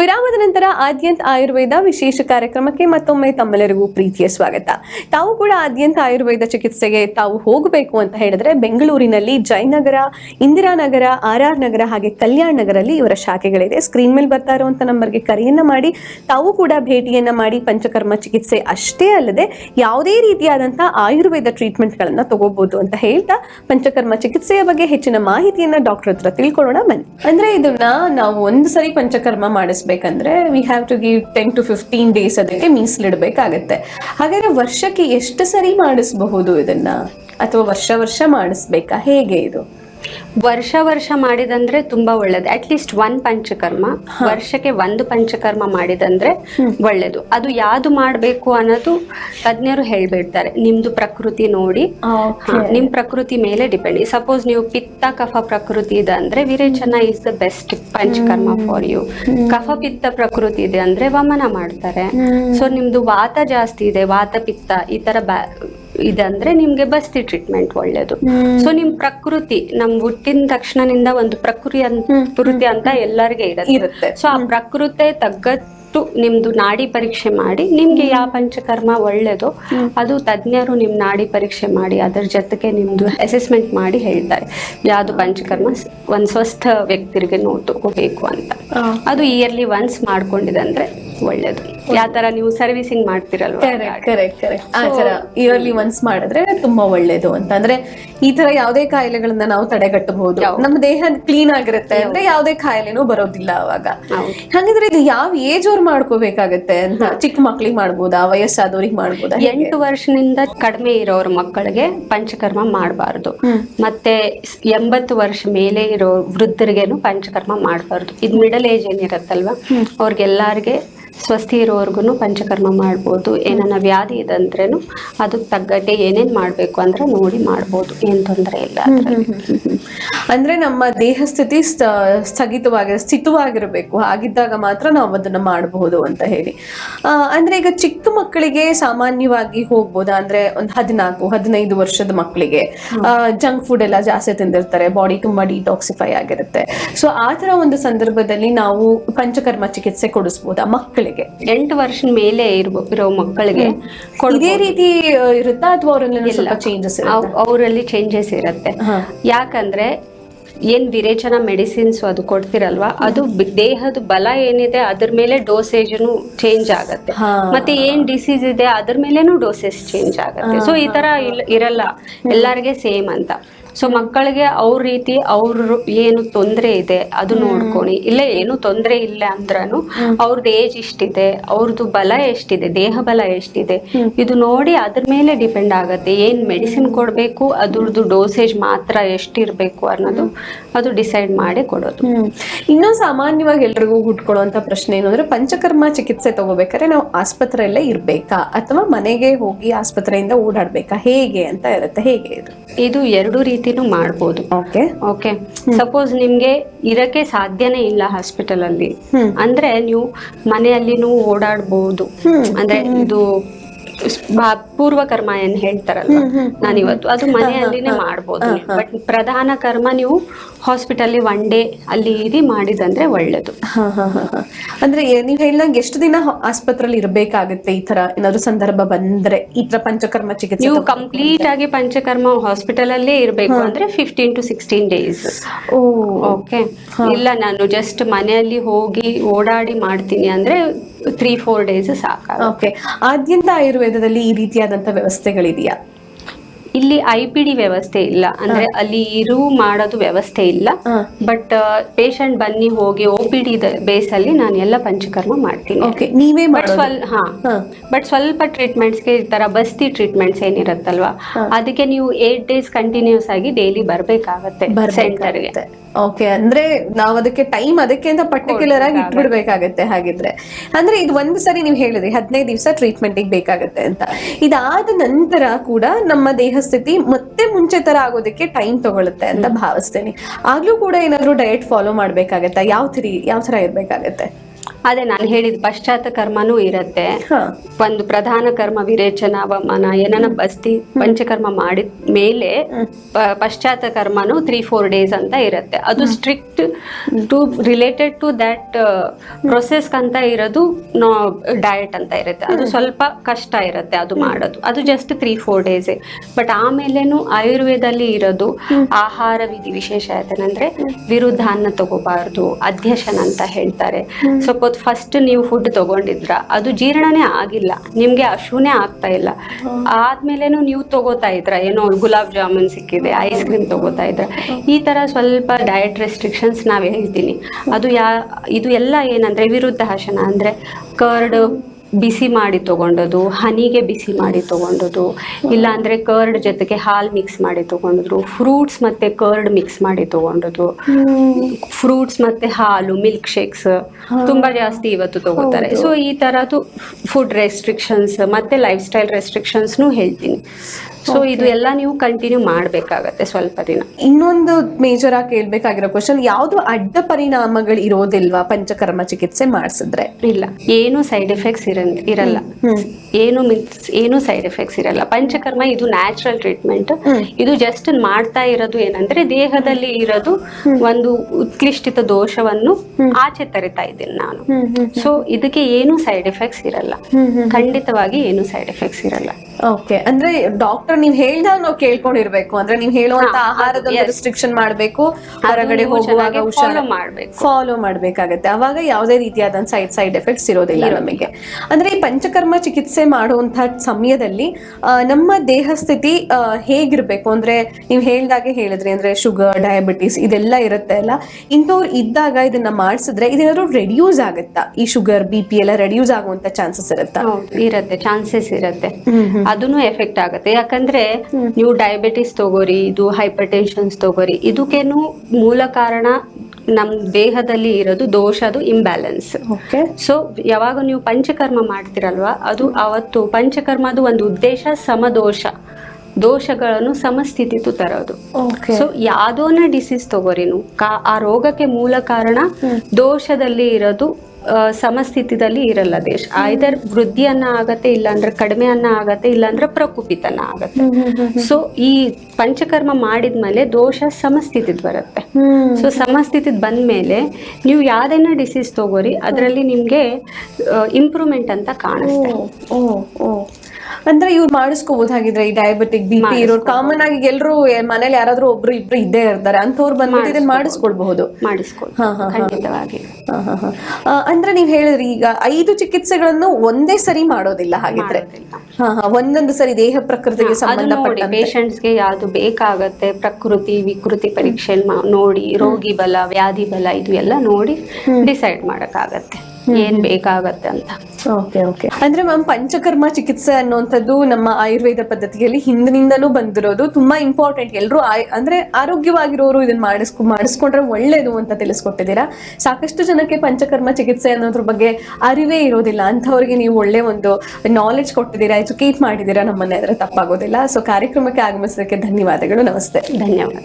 വിരാമ ನಂತರ ಆದ್ಯಂತ ಆಯುರ್ವೇದ ವಿಶೇಷ ಕಾರ್ಯಕ್ರಮಕ್ಕೆ ಮತ್ತೊಮ್ಮೆ ತಮ್ಮೆಲ್ಲರಿಗೂ ಪ್ರೀತಿಯ ಸ್ವಾಗತ. ತಾವು ಕೂಡ ಆದ್ಯಂತ ಆಯುರ್ವೇದ ಚಿಕಿತ್ಸೆಗೆ ತಾವು ಹೋಗಬೇಕು ಅಂತ ಹೇಳಿದ್ರೆ ಬೆಂಗಳೂರಿನಲ್ಲಿ ಜಯನಗರ, ಇಂದಿರಾನಗರ, ಆರ್ ಆರ್ ನಗರ ಹಾಗೆ ಕಲ್ಯಾಣ ನಗರಲ್ಲಿ ಇವರ ಶಾಖೆಗಳಿದೆ. ಸ್ಕ್ರೀನ್ ಮೇಲೆ ಬರ್ತಾ ಇರುವಂತ ನಂಬರ್ಗೆ ಕರೆಯನ್ನ ಮಾಡಿ. ತಾವು ಕೂಡ ಭೇಟಿಯನ್ನ ಮಾಡಿ ಪಂಚಕರ್ಮ ಚಿಕಿತ್ಸೆ ಅಷ್ಟೇ ಅಲ್ಲದೆ ಯಾವುದೇ ರೀತಿಯಾದಂತಹ ಆಯುರ್ವೇದ ಟ್ರೀಟ್ಮೆಂಟ್ ಗಳನ್ನ ತಗೋಬಹುದು ಅಂತ ಹೇಳ್ತಾ ಪಂಚಕರ್ಮ ಚಿಕಿತ್ಸೆಯ ಬಗ್ಗೆ ಹೆಚ್ಚಿನ ಮಾಹಿತಿಯನ್ನ ಡಾಕ್ಟರ್ ಹತ್ರ ತಿಳ್ಕೊಳ್ಳೋಣ. ಬನ್ನಿ. ಅಂದ್ರೆ ಇದನ್ನ ನಾವು ಒಂದು ಸರಿ ಪಂಚಕರ್ಮ ಮಾಡಿಸ್ಬೇಕಂದ್ರೆ we have to give ten to fifteen days ಅದಕ್ಕೆ ಮೀಸಲಿಡಬೇಕಾಗತ್ತೆ. ಹಾಗಾದ್ರೆ ವರ್ಷಕ್ಕೆ ಎಷ್ಟು ಸರಿ ಮಾಡಿಸಬಹುದು ಇದನ್ನ? ಅಥವಾ ವರ್ಷ ವರ್ಷ ಮಾಡಿಸ್ಬೇಕಾ? ಹೇಗೆ ಇದು? ವರ್ಷ ವರ್ಷ ಮಾಡಿದಂದ್ರೆ ತುಂಬಾ ಒಳ್ಳೇದು. ಅಟ್ಲೀಸ್ಟ್ ಒನ್ ಪಂಚಕರ್ಮ ವರ್ಷಕ್ಕೆ ಒಂದು ಪಂಚಕರ್ಮ ಮಾಡಿದಂದ್ರೆ ಒಳ್ಳೇದು. ಅದು ಯಾವ್ದು ಮಾಡ್ಬೇಕು ಅನ್ನೋದು ತಜ್ಞರು ಹೇಳ್ಬಿಡ್ತಾರೆ. ನಿಮ್ದು ಪ್ರಕೃತಿ ನೋಡಿ. ನಿಮ್ ಪ್ರಕೃತಿ ಮೇಲೆ ಡಿಪೆಂಡ್ ಸಪೋಸ್ ನೀವು ಪಿತ್ತ ಕಫ ಪ್ರಕೃತಿ ಇದೆ ಅಂದ್ರೆ virechana is the best panchakarma for you kapha pitta prakriti ಇದೆ ಅಂದ್ರೆ ವಮನ ಮಾಡ್ತಾರೆ. ಸೊ ನಿಮ್ದು ವಾತ ಜಾಸ್ತಿ ಇದೆ ವಾತ ಪಿತ್ತ ಈ ತರ ಬ್ಯಾ ಇದೆ ನಿಮ್ಗೆ ಬಸ್ತಿ ಟ್ರೀಟ್ಮೆಂಟ್ ಒಳ್ಳೇದು. ಸೊ ನಿಮ್ ಪ್ರಕೃತಿ ನಮ್ ಹುಟ್ಟಿನ ತಕ್ಷಣದಿಂದ ಒಂದು ಪ್ರಕೃತಿ ಅಂತ ಪ್ರಕೃತಿ ಅಂತ ಎಲ್ಲರಿಗೆ ಇರುತ್ತೆ. ಸೊ ಆ ಪ್ರಕೃತಿ ತಗ್ಗಟ್ಟು ನಿಮ್ದು ನಾಡಿ ಪರೀಕ್ಷೆ ಮಾಡಿ ನಿಮ್ಗೆ ಯಾವ ಪಂಚಕರ್ಮ ಒಳ್ಳೇದು ಅದು ತಜ್ಞರು ನಿಮ್ ನಾಡಿ ಪರೀಕ್ಷೆ ಮಾಡಿ ಅದರ ಜೊತೆಗೆ ನಿಮ್ದು ಅಸೆಸ್ಮೆಂಟ್ ಮಾಡಿ ಹೇಳ್ತಾರೆ. ಯಾವ್ದು ಪಂಚಕರ್ಮ? ಒಂದ್ ಸ್ವಸ್ಥ ವ್ಯಕ್ತಿರಿಗೆ ನೋವು ತಗೋಬೇಕು ಅಂತ. ಅದು ಇಯರ್ಲಿ ಒನ್ಸ್ ಮಾಡ್ಕೊಂಡಿದೆ ಅಂದ್ರೆ ಒಳ್ಳೇದು. ಯಾವ ತರ ನೀವು ಸರ್ವಿಸಿಂಗ್ ಮಾಡ್ತೀರಲ್ವಾ? ಕರೆಕ್ಟ್ ಕರೆಕ್ಟ್ ಕರೆಕ್ಟ್ ಆ ತರ ಇಯರ್ಲಿ ಒನ್ಸ್ ಮಾಡಿದ್ರೆ ತುಂಬಾ ಒಳ್ಳೇದು ಅಂತ. ಅಂದ್ರೆ ಈ ತರ ಯಾವುದೇ ಕಾಯಿಲೆಗಳನ್ನ ನಾವು ತಡೆಗಟ್ಟಬಹುದು. ನಮ್ಮ ದೇಹ ಕ್ಲೀನ್ ಆಗಿರುತ್ತೆ ಅಂದ್ರೆ ಯಾವುದೇ ಕಾಯಿಲೆನೂ ಬರೋದಿಲ್ಲ ಅವಾಗ. ಹಂಗಿದ್ರೆ ಇದು ಯಾವ ಏಜ್ ಅವ್ರು ಮಾಡ್ಕೋಬೇಕಾಗತ್ತೆ ಅಂತ? ಚಿಕ್ಕ ಮಕ್ಳಿಗೆ ಮಾಡ್ಬೋದಾ? ವಯಸ್ಸಾದವ್ರಿಗೆ ಮಾಡ್ಬೋದಾ? ಎಂಟು ವರ್ಷದಿಂದ ಕಡಿಮೆ ಇರೋರ ಮಕ್ಕಳಿಗೆ ಪಂಚಕರ್ಮ ಮಾಡಬಾರ್ದು. ಮತ್ತೆ ಎಂಬತ್ತು ವರ್ಷ ಮೇಲೆ ಇರೋ ವೃದ್ಧರಿಗೇನು ಪಂಚಕರ್ಮ ಮಾಡಬಾರ್ದು. ಇದು ಮಿಡಲ್ ಏಜ್ ಏನಿರತ್ತಲ್ವಾ? ಅವ್ರಿಗೆಲ್ಲಾರ್ಗೆ ಸ್ವಸ್ತಿ ಇರೋವರೆಗೂ ಪಂಚಕರ್ಮ ಮಾಡ್ಬೋದು. ಏನನ್ನ ವ್ಯಾಧಿ ಇದಂದ್ರೇನು ಅದಕ್ಕೆ ತಗ್ಗಟ್ಟೆ ಏನೇನ್ ಮಾಡ್ಬೇಕು ಅಂದ್ರೆ ನೋಡಿ ಮಾಡ್ಬೋದು. ಏನ್ ತೊಂದರೆ ಇಲ್ಲ. ಅಂದ್ರೆ ನಮ್ಮ ದೇಹ ಸ್ಥಿತಿ ಸ್ಥ- ಸ್ಥಗಿತವಾಗಿ ಸ್ಥಿತವಾಗಿರಬೇಕು. ಹಾಗಿದ್ದಾಗ ಮಾತ್ರ ನಾವು ಅದನ್ನ ಮಾಡಬಹುದು ಅಂತ ಹೇಳಿ. ಅಂದ್ರೆ ಈಗ ಚಿಕ್ಕ ಮಕ್ಕಳಿಗೆ ಸಾಮಾನ್ಯವಾಗಿ ಹೋಗ್ಬೋದಾ? ಅಂದ್ರೆ ಒಂದು ಹದಿನಾಲ್ಕು ಹದಿನೈದು ವರ್ಷದ ಮಕ್ಕಳಿಗೆ. ಜಂಕ್ ಫುಡ್ ಎಲ್ಲ ಜಾಸ್ತಿ ತಿಂದಿರ್ತಾರೆ. ಬಾಡಿ ತುಂಬಾ ಡಿಟಾಕ್ಸಿಫೈ ಆಗಿರುತ್ತೆ. ಸೊ ಆ ತರ ಒಂದು ಸಂದರ್ಭದಲ್ಲಿ ನಾವು ಪಂಚಕರ್ಮ ಚಿಕಿತ್ಸೆ ಕೊಡಿಸ್ಬೋದಾ ಮಕ್ಕಳಿಗೆ? ಎಂಟು ವರ್ಷ ಮೇಲೆ ಇರೋ ಇರೋ ಮಕ್ಕಳಿಗೆ ಇದೇ ರೀತಿ ಇರುತ್ತಾ ಅಥವಾ ಅವರಲ್ಲಿ ಸ್ವಲ್ಪ ಚೇಂಜಸ್ ಅವ್- ಅವರಲ್ಲಿ ಚೇಂಜಸ್ ಇರುತ್ತೆ. ಯಾಕಂದ್ರೆ ಏನ್ ವಿರೇಚನ ಮೆಡಿಸಿನ್ಸ್ ಅದು ಕೊಡ್ತಿರಲ್ವಾ ಅದು ದೇಹದ ಬಲ ಏನಿದೆ ಅದ್ರ ಮೇಲೆ ಡೋಸೇಜ್ನು ಚೇಂಜ್ ಆಗತ್ತೆ. ಮತ್ತೆ ಏನ್ ಡಿಸೀಸ್ ಇದೆ ಅದ್ರ ಮೇಲೇನು ಡೋಸೇಜ್ ಚೇಂಜ್ ಆಗತ್ತೆ. ಸೊ ಈ ತರ ಇರಲ್ಲ. ಎಲ್ಲರಿಗೆ ಸೇಮ್ ಅಂತ. ಸೊ ಮಕ್ಕಳಿಗೆ ಅವ್ರ ರೀತಿ ಅವ್ರ ಏನು ತೊಂದರೆ ಇದೆ ಅದು ನೋಡ್ಕೊಳಿ. ಇಲ್ಲ ಏನು ತೊಂದರೆ ಇಲ್ಲ ಅಂದ್ರೂ ಅವ್ರದ್ದು ಏಜ್ ಇಷ್ಟಿದೆ ಅವ್ರದ್ದು ಬಲ ಎಷ್ಟಿದೆ ದೇಹ ಬಲ ಎಷ್ಟಿದೆ ಇದು ನೋಡಿ ಅದ್ರ ಮೇಲೆ ಡಿಪೆಂಡ್ ಆಗುತ್ತೆ. ಏನ್ ಮೆಡಿಸಿನ್ ಕೊಡಬೇಕು ಅದ್ರದ್ದು ಡೋಸೇಜ್ ಮಾತ್ರ ಎಷ್ಟಿರಬೇಕು ಅನ್ನೋದು ಅದು ಡಿಸೈಡ್ ಮಾಡಿ ಕೊಡೋದು. ಇನ್ನೂ ಸಾಮಾನ್ಯವಾಗಿ ಎಲ್ರಿಗೂ ಹುಟ್ಕೊಳ್ಳುವಂತ ಪ್ರಶ್ನೆ ಏನು ಅಂದ್ರೆ ಪಂಚಕರ್ಮ ಚಿಕಿತ್ಸೆ ತಗೋಬೇಕಾದ್ರೆ ನಾವು ಆಸ್ಪತ್ರೆಯಲ್ಲೇ ಇರಬೇಕಾ? ಅಥವಾ ಮನೆಗೆ ಹೋಗಿ ಆಸ್ಪತ್ರೆಯಿಂದ ಓಡಾಡಬೇಕಾ? ಹೇಗೆ ಅಂತ ಇರುತ್ತೆ? ಹೇಗೆ ಇದು? ಇದು ಎರಡು ರೀತಿನೂ ಮಾಡ್ಬೋದು. ಓಕೆ ಓಕೆ ಸಪೋಸ್ ನಿಮ್ಗೆ ಇರಕ್ಕೆ ಸಾಧ್ಯನೇ ಇಲ್ಲ ಹಾಸ್ಪಿಟಲ್ ಅಲ್ಲಿ. ಅಂದ್ರೆ ನೀವು ಮನೆಯಲ್ಲಿನೂ ಓಡಾಡ್ಬೋದು. ಅಂದ್ರೆ ಇದು ಪೂರ್ವ ಕರ್ಮ ಏನ್ ನಾನು ಇವತ್ತು ಅದು ಮನೆಯಲ್ಲಿನೇ ಮಾಡ್ಬೋದು ಬಟ್ ಪ್ರಧಾನ ಕರ್ಮ ನೀವು ಹಾಸ್ಪಿಟಲ್ ಒನ್ ಡೇ ಅಲ್ಲಿ ಇರಿ ಮಾಡಿದಂದ್ರೆ ಒಳ್ಳೇದು. ಅಂದ್ರೆ ನೀವ್ ಹೇಳ್ದಂಗೆ ಎಷ್ಟು ದಿನ ಆಸ್ಪತ್ರೆಯಲ್ಲಿ ಇರಬೇಕಾಗುತ್ತೆ ಈ ತರ ಏನಾದ್ರು ಸಂದರ್ಭ ಬಂದ್ರೆ? ಈ ತರ ಪಂಚಕರ್ಮ ಚಿಕಿತ್ಸೆ ನೀವು ಕಂಪ್ಲೀಟ್ ಆಗಿ ಪಂಚಕರ್ಮ ಹಾಸ್ಪಿಟಲ್ ಅಲ್ಲೇ ಇರಬೇಕು ಅಂದ್ರೆ fifteen to sixteen days okay ಇಲ್ಲ ನಾನು ಜಸ್ಟ್ ಮನೆಯಲ್ಲಿ ಹೋಗಿ ಓಡಾಡಿ ಮಾಡ್ತೀನಿ ಅಂದ್ರೆ ತ್ರೀ ಫೋರ್ ಡೇಸ್ ಸಾಕು ಓಕೆ ಆದ್ಯಂತ ಆಯುರ್ವೇದದಲ್ಲಿ ಈ ರೀತಿಯಾದಂತ ವ್ಯವಸ್ಥೆಗಳಿದೆಯಾ? ಇಲ್ಲಿ ಐ ಪಿ ಡಿ ವ್ಯವಸ್ಥೆ ಇಲ್ಲ. ಅಂದ್ರೆ ಅಲ್ಲಿ ಇರು ಮಾಡೋದು ವ್ಯವಸ್ಥೆ ಇಲ್ಲ. ಬಟ್ ಪೇಷಂಟ್ ಬನ್ನಿ ಹೋಗಿ ಒ ಪಿ ಡಿ ಬೇಸ್ ಅಲ್ಲಿ ನಾನು ಎಲ್ಲ ಪಂಚಕರ್ಮ ಮಾಡ್ತೀನಿ. ಓಕೆ ನೀವೇ ಹಾ. ಬಟ್ ಸ್ವಲ್ಪ ಟ್ರೀಟ್ಮೆಂಟ್ಸ್ಗೆ ಈ ತರ ಬಸ್ತಿ ಟ್ರೀಟ್ಮೆಂಟ್ಸ್ ಏನಿರತ್ತಲ್ವಾ? ಅದಕ್ಕೆ ನೀವು ಏಟ್ ಡೇಸ್ ಕಂಟಿನ್ಯೂಸ್ ಆಗಿ ಡೈಲಿ ಬರ್ಬೇಕಾಗತ್ತೆ ಸೆಂಟರ್ಗೆ ಬರ್ಬೇಕಾಗತ್ತೆ ಓಕೆ ಅಂದ್ರೆ ನಾವು ಅದಕ್ಕೆ ಟೈಮ್ ಅದಕ್ಕೆ ಅಂತ ಪರ್ಟಿಕ್ಯುಲರ್ ಆಗಿ ಇಟ್ಬಿಡ್ಬೇಕಾಗತ್ತೆ ಹಾಗಿದ್ರೆ. ಅಂದ್ರೆ ಇದು ಒಂದ್ ಸರಿ ನೀವು ಹೇಳಿದ್ರಿ ಹದಿನೈದು ದಿವಸ ಟ್ರೀಟ್ಮೆಂಟ್ ಬೇಕಾಗತ್ತೆ ಅಂತ. ಇದಾದ ನಂತರ ಕೂಡ ನಮ್ಮ ದೇಹ ಸ್ಥಿತಿ ಮತ್ತೆ ಮುಂಚೆ ತರ ಆಗೋದಕ್ಕೆ ಟೈಮ್ ತಗೊಳುತ್ತೆ ಅಂತ ಭಾವಿಸ್ತೇನೆ. ಆಗ್ಲೂ ಕೂಡ ಏನಾದ್ರು ಡಯಟ್ ಫಾಲೋ ಮಾಡ್ಬೇಕಾಗತ್ತೆ? ಯಾವ ಯಾವ ತರ ಇರ್ಬೇಕಾಗತ್ತೆ? ಅದೇ ನಾನು ಹೇಳಿದ ಪಶ್ಚಾತ್ತ ಕರ್ಮನೂ ಇರತ್ತೆ. ಒಂದು ಪ್ರಧಾನ ಕರ್ಮ ವಿರೇಚನ ಅವಮಾನ ಏನನ ಬಸ್ತಿ ಪಂಚಕರ್ಮ ಮಾಡಿದ ಮೇಲೆ ಪಶ್ಚಾತ್ತ ಕರ್ಮನು ತ್ರೀ ಫೋರ್ ಡೇಸ್ ಅಂತ ಇರುತ್ತೆ. ಅದು strict to related to that process ಅಂತ ಇರೋದು ಡಯಟ್ ಅಂತ ಇರುತ್ತೆ. ಅದು ಸ್ವಲ್ಪ ಕಷ್ಟ ಇರುತ್ತೆ ಅದು ಮಾಡೋದು. ಅದು just three four days but ಆಮೇಲೆನು ಆಯುರ್ವೇದಲ್ಲಿ ಇರೋದು ಆಹಾರ ವಿಧಿ ವಿಶೇಷ ವಿರುದ್ಧ ಅನ್ನ ತಗೋಬಾರ್ದು ಅಧ್ಯಕ್ಷನ್ ಅಂತ ಹೇಳ್ತಾರೆ. ಸ್ವಲ್ಪ ಹೊತ್ತು ಫಸ್ಟ್ ನೀವು ಫುಡ್ ತಗೊಂಡಿದ್ರ. ಅದು ಜೀರ್ಣನೇ ಆಗಿಲ್ಲ. ನಿಮ್ಗೆ ಹಶುನೇ ಆಗ್ತಾ ಇಲ್ಲ. ಆದ್ಮೇಲೆ ನೀವು ತಗೋತಾ ಇದ್ರ. ಏನೋ ಗುಲಾಬ್ ಜಾಮೂನ್ ಸಿಕ್ಕಿದೆ ಐಸ್ ಕ್ರೀಮ್ ತಗೋತಾ ಇದ್ರ. ಈ ತರ ಸ್ವಲ್ಪ ಡಯಟ್ ರೆಸ್ಟ್ರಿಕ್ಷನ್ಸ್ ನಾವ್ ಹೇಳ್ತೀನಿ. ಅದು ಯಾ ಇದು ಎಲ್ಲ ಏನಂದ್ರೆ ವಿರುದ್ಧ ಹಾಸನ ಅಂದ್ರೆ ಕರ್ಡ್ ಬಿಸಿ ಮಾಡಿ ತಗೊಂಡದು ಹನಿಗೆ ಬಿಸಿ ಮಾಡಿ ತಗೊಂಡದು ಇಲ್ಲ ಅಂದ್ರೆ ಕರ್ಡ್ ಜೊತೆಗೆ ಹಾಲು ಮಿಕ್ಸ್ ಮಾಡಿ ತಗೊಂಡ್ರು ಫ್ರೂಟ್ಸ್ ಮತ್ತೆ ಕರ್ಡ್ ಮಿಕ್ಸ್ ಮಾಡಿ ತಗೊಂಡದು ಫ್ರೂಟ್ಸ್ ಮತ್ತೆ ಹಾಲು ಮಿಲ್ಕ್ ಶೇಕ್ಸ್ ತುಂಬಾ ಜಾಸ್ತಿ ಇವತ್ತು ತಗೋತಾರೆ. ಸೊ ಈ ತರದ್ದು ಫುಡ್ ರೆಸ್ಟ್ರಿಕ್ಷನ್ಸ್ ಮತ್ತೆ ಲೈಫ್ ಸ್ಟೈಲ್ ರೆಸ್ಟ್ರಿಕ್ಷನ್ಸ್ನು ಹೇಳ್ತೀನಿ. ಸೊ ಇದು ಎಲ್ಲ ನೀವು ಕಂಟಿನ್ಯೂ ಮಾಡ್ಬೇಕಾಗತ್ತೆ ಸ್ವಲ್ಪ ದಿನ. ಇನ್ನೊಂದು ಮೇಜರ್ ಆಗಿ ಕೇಳ್ಬೇಕಾಗಿರೋ ಕ್ವಶನ್ ಯಾವ್ದು ಅಡ್ಡ ಪರಿಣಾಮಗಳು ಇರೋದಿಲ್ವಾ ಪಂಚಕರ್ಮ ಚಿಕಿತ್ಸೆ ಮಾಡಿಸಿದ್ರೆ? ಇಲ್ಲ ಏನು ಸೈಡ್ ಎಫೆಕ್ಟ್ಸ್ ಇರ ಇರಲ್ಲ. ಏನು ಮೀನ್ಸ್ ಏನು ಸೈಡ್ ಎಫೆಕ್ಟ್ಸ್ ಇರಲ್ಲ. ಪಂಚಕರ್ಮ ಇದು ನ್ಯಾಚುರಲ್ ಟ್ರೀಟ್ಮೆಂಟ್. ಇದು ಜಸ್ಟ್ ಮಾಡ್ತಾ ಇರೋದು ಏನಂದ್ರೆ ದೇಹದಲ್ಲಿ ಇರೋದು ಒಂದು ಉತ್ಕೃಷ್ಟಿತ ದೋಷವನ್ನು ಆಚೆ ತರಿತಾ ಇದ್ದೀನಿ ನಾನು. ಸೊ ಇದಕ್ಕೆ ಏನು ಸೈಡ್ ಎಫೆಕ್ಟ್ಸ್ ಇರಲ್ಲ. ಖಂಡಿತವಾಗಿ ಏನು ಸೈಡ್ ಎಫೆಕ್ಟ್ಸ್ ಇರಲ್ಲ. ಓಕೆ. ಅಂದ್ರೆ ಡಾಕ್ಟರ್ ನೀವ್ ಹೇಳ್ದಾಗ ನಾವು ಕೇಳ್ಕೊಂಡಿರ್ಬೇಕು. ಅಂದ್ರೆ ನೀವ್ ಹೇಳುವಂತ ಆಹಾರದ ರೆಸ್ಟ್ರಿಕ್ಷನ್ ಮಾಡ್ಬೇಕು. ಹೊರಗಡೆ ಹೋಗುವಾಗ. ಫಾಲೋ ಮಾಡ್ಬೇಕಾಗತ್ತೆ. ಅವಾಗ ಯಾವುದೇ ರೀತಿಯಾದ ಸೈಡ್ ಸೈಡ್ ಎಫೆಕ್ಟ್ಸ್ ಇರೋದಿಲ್ಲ. ನಮಗೆ. ಅಂದ್ರೆ ಈ ಪಂಚಕರ್ಮ ಚಿಕಿತ್ಸೆ ಮಾಡುವಂಥ ಸಮಯದಲ್ಲಿ ನಮ್ಮ ದೇಹ ಸ್ಥಿತಿ ಹೇಗಿರಬೇಕು? ಅಂದರೆ ನೀವು ಹೇಳ್ದಾಗೆ ಹೇಳಿದ್ರಿ ಅಂದ್ರೆ ಶುಗರ್ ಡಯಾಬಿಟಿಸ್ ಇದೆಲ್ಲ ಇರುತ್ತೆ ಅಲ್ಲ? ಇಂಥವ್ರು ಇದ್ದಾಗ ಇದನ್ನ ಮಾಡಿಸಿದ್ರೆ ಇದೇನಾದ್ರು ರೆಡ್ಯೂಸ್ ಆಗುತ್ತಾ? ಈ ಶುಗರ್ ಬಿ ಪಿ ಎಲ್ಲ ರೆಡ್ಯೂಸ್ ಆಗುವಂತ ಚಾನ್ಸಸ್ ಇರುತ್ತಾ? ಇರುತ್ತೆ ಇರತ್ತೆ. ಚಾನ್ಸಸ್ ಇರುತ್ತೆ ಅದನ್ನು ಎಫೆಕ್ಟ್ ಆಗುತ್ತೆ. ಯಾಕಂದ್ರೆ ನೀವು ಡಯಾಬಿಟಿಸ್ ತಗೋರಿ ಇದು ಹೈಪರ್ ಟೆನ್ಷನ್ಸ್ ತಗೋರಿ ಇದಕ್ಕೇನು ಮೂಲ ಕಾರಣ ನಮ್ ದೇಹದಲ್ಲಿ ಇರೋದು ದೋಷ ಅದು ಇಂಬ್ಯಾಲೆನ್ಸ್ ಓಕೆ ಸೊ ಯಾವಾಗ ನೀವು ಪಂಚಕರ್ಮ ಮಾಡ್ತಿರಲ್ವಾ ಅದು ಅವತ್ತು ಪಂಚಕರ್ಮದು ಒಂದು ಉದ್ದೇಶ ಸಮದೋಷ. ದೋಷಗಳನ್ನು ಸಮಸ್ಥಿತಿ ತರೋದು. ಸೊ ಯಾವ್ದೋನ ಡಿಸೀಸ್ ತಗೋರಿ ನೀವು. ಆ ರೋಗಕ್ಕೆ ಮೂಲ ಕಾರಣ ದೋಷದಲ್ಲಿ ಇರೋದು ಸಮಸ್ಥಿತಿದಲ್ಲಿ ಇರಲ್ಲ ದೇಶ. ಐದರ್ ವೃದ್ಧಿಯನ್ನ ಆಗತ್ತೆ ಇಲ್ಲಾಂದ್ರೆ ಕಡಿಮೆ ಅನ್ನ ಆಗತ್ತೆ ಇಲ್ಲಾಂದ್ರೆ ಪ್ರಕುಪಿತನ ಆಗತ್ತೆ. ಸೊ ಈ ಪಂಚಕರ್ಮ ಮಾಡಿದ್ಮೇಲೆ ದೋಷ ಸಮಸ್ಥಿತಿದ್ ಬರುತ್ತೆ. ಸೊ ಸಮಸ್ಥಿತಿದ್ ಬಂದ್ಮೇಲೆ ನೀವು ಯಾವ್ದೇನ ಡಿಸೀಸ್ ತಗೋರಿ ಅದರಲ್ಲಿ ನಿಮ್ಗೆ ಇಂಪ್ರೂವ್ಮೆಂಟ್ ಅಂತ ಕಾಣಿಸ್ತದೆ ಅಂದ್ರೆ ಇವ್ರು ಮಾಡಿಸ್ಕೋಬಹುದಾಗಿದ್ರೆ ಈ ಡಯಾಬಿಟಿಕ್ ಬಿಪಿ ಇರೋರು. ಕಾಮನ್ ಆಗಿ ಎಲ್ರು ಮನೇಲಿ ಯಾರಾದ್ರೂ ಒಬ್ರು ಇಬ್ರು ಇದ್ದೇ ಇರ್ತಾರೆ. ಅಂತವ್ರು ಬಂದ್ಬಿಟ್ಟು ಇದನ್ನ ಮಾಡಿಸ್ಕೊಳ್ಬಹುದು. ಹಾ. ಖಂಡಿತವಾಗಿ. ಅಂದ್ರೆ ನೀವ್ ಹೇಳಿದ್ರಿ ಈಗ ಐದು ಚಿಕಿತ್ಸೆಗಳನ್ನು ಒಂದೇ ಸರಿ ಮಾಡೋದಿಲ್ಲ ಹಾಗಿದ್ರೆ. ಹಾ ಹಾ ಒಂದೊಂದು ಸರಿ ದೇಹ ಪ್ರಕೃತಿಗೆ ಸಂಬಂಧಪಟ್ಟ ಪೇಷಂಟ್ಸ್ಗೆ ಯಾವ್ದು ಬೇಕಾಗತ್ತೆ ಪ್ರಕೃತಿ ವಿಕೃತಿ ಪರೀಕ್ಷೆ ನೋಡಿ ರೋಗಿ ಬಲ ವ್ಯಾಧಿ ಬಲ ಇದು ಎಲ್ಲ ನೋಡಿ ಡಿಸೈಡ್ ಮಾಡಕ್ಕಾಗತ್ತೆ. ಏನ್ ಬೇಕಾಗತ್ತೆ ಅಂತ. Okay okay. ಅಂದ್ರೆ ಮ್ಯಾಮ್ ಪಂಚಕರ್ಮ ಚಿಕಿತ್ಸೆ ಅನ್ನುವಂಥದ್ದು ನಮ್ಮ ಆಯುರ್ವೇದ ಪದ್ಧತಿಯಲ್ಲಿ ಹಿಂದಿನಿಂದಲೂ ಬಂದಿರೋದು. ತುಂಬಾ ಇಂಪಾರ್ಟೆಂಟ್ ಎಲ್ಲರೂ ಅಂದ್ರೆ ಆರೋಗ್ಯವಾಗಿರೋರು ಇದನ್ನ ಮಾಡಿಸ್ಕೊ ಮಾಡಿಸ್ಕೊಂಡ್ರೆ ಒಳ್ಳೇದು ಅಂತ ತಿಳಿಸ್ಕೊಟ್ಟಿದ್ದೀರಾ. ಸಾಕಷ್ಟು ಜನಕ್ಕೆ ಪಂಚಕರ್ಮ ಚಿಕಿತ್ಸೆ ಅನ್ನೋದ್ರ ಬಗ್ಗೆ ಅರಿವೇ ಇರೋದಿಲ್ಲ. ಅಂಥವ್ರಿಗೆ ನೀವು ಒಳ್ಳೆ ಒಂದು ನಾಲೆಜ್ ಕೊಟ್ಟಿದ್ದೀರಾ ಎಜುಕೇಟ್ ಮಾಡಿದ್ದೀರಾ ನಮ್ಮನ್ನ ಅದರ ತಪ್ಪಾಗೋದಿಲ್ಲ. ಸೊ ಕಾರ್ಯಕ್ರಮಕ್ಕೆ ಆಗಮಿಸೋದಕ್ಕೆ ಧನ್ಯವಾದಗಳು. ನಮಸ್ತೆ. ಧನ್ಯವಾದ.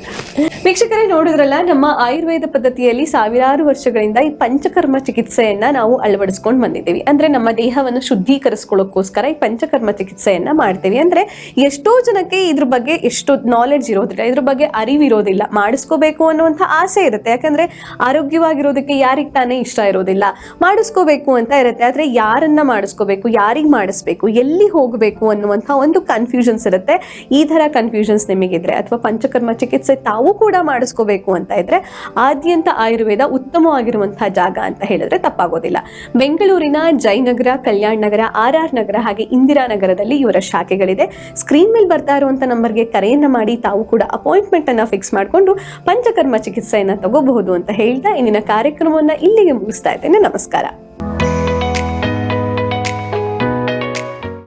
ವೀಕ್ಷಕರೇ ನೋಡಿದ್ರಲ್ಲ ನಮ್ಮ ಆಯುರ್ವೇದ ಪದ್ಧತಿಯಲ್ಲಿ ಸಾವಿರಾರು ವರ್ಷಗಳಿಂದ ಈ ಪಂಚಕರ್ಮ ಚಿಕಿತ್ಸೆಯನ್ನ ನಾವು ಅಳವಡಿಸ್ಕೊಂಡು ಬಂದಿದ್ದೀವಿ. ಅಂದ್ರೆ ನಮ್ಮ ದೇಹವನ್ನು ಶುದ್ಧೀಕರಿಸ್ಕೊಳ್ಳೋಕ್ಕೋಸ್ಕರ ಈ ಪಂಚಕರ್ಮ ಚಿಕಿತ್ಸೆಯನ್ನ ಮಾಡ್ತೀವಿ. ಅಂದ್ರೆ ಎಷ್ಟೋ ಜನಕ್ಕೆ ಇದ್ರ ಬಗ್ಗೆ ಎಷ್ಟು ನಾಲೆಡ್ಜ್ ಇರೋದಿಲ್ಲ ಇದ್ರ ಬಗ್ಗೆ ಅರಿವಿರೋದಿಲ್ಲ. ಮಾಡಿಸ್ಕೋಬೇಕು ಅನ್ನುವಂತ ಆಸೆ ಇರುತ್ತೆ. ಯಾಕಂದ್ರೆ ಆರೋಗ್ಯವಾಗಿರೋದಕ್ಕೆ ಯಾರಿಗೆ ತಾನೇ ಇಷ್ಟ ಇರೋದಿಲ್ಲ. ಮಾಡಿಸ್ಕೋಬೇಕು ಅಂತ ಇರುತ್ತೆ. ಆದ್ರೆ ಯಾರನ್ನ ಮಾಡಿಸ್ಕೋಬೇಕು, ಯಾರಿಗೆ ಮಾಡಿಸ್ಬೇಕು, ಎಲ್ಲಿ ಹೋಗಬೇಕು ಅನ್ನುವಂಥ ಒಂದು ಕನ್ಫ್ಯೂಷನ್ಸ್ ಇರುತ್ತೆ. ಈ ಥರ ಕನ್ಫ್ಯೂಷನ್ಸ್ ನಿಮಗಿದ್ರೆ ಅಥವಾ ಪಂಚಕರ್ಮ ಚಿಕಿತ್ಸೆ ತಾವು ಕೂಡ ಮಾಡಿಸ್ಕೋಬೇಕು ಅಂತ ಇದ್ರೆ ಆದ್ಯಂತ ಆಯುರ್ವೇದ ಉತ್ತಮವಾಗಿರುವಂತಹ ಜಾಗ ಅಂತ ಹೇಳಿದ್ರೆ ತಪ್ಪಾಗೋದಿಲ್ಲ. ಬೆಂಗಳೂರಿನ ಜಯನಗರ, ಕಲ್ಯಾಣ ನಗರ, ಆರ್ ಆರ್ ನಗರ ಹಾಗೆ ಇಂದಿರಾ ನಗರದಲ್ಲಿ ಇವರ ಶಾಖೆಗಳಿದೆ. ಸ್ಕ್ರೀನ್ ಮೇಲೆ ಬರ್ತಾ ಇರುವಂತ ನಂಬರ್ಗೆ ಕರೆಯನ್ನ ಮಾಡಿ ತಾವು ಕೂಡ ಅಪಾಯಿಂಟ್ಮೆಂಟ್ ಅನ್ನ ಫಿಕ್ಸ್ ಮಾಡಿಕೊಂಡು ಪಂಚಕರ್ಮ ಚಿಕಿತ್ಸೆಯನ್ನ ತಗೋಬಹುದು ಅಂತ ಹೇಳ್ತಾ ಇಂದಿನ ಕಾರ್ಯಕ್ರಮವನ್ನ ಇಲ್ಲಿಗೆ ಮುಗಿಸ್ತಾ ಇದ್ದೇನೆ. ನಮಸ್ಕಾರ.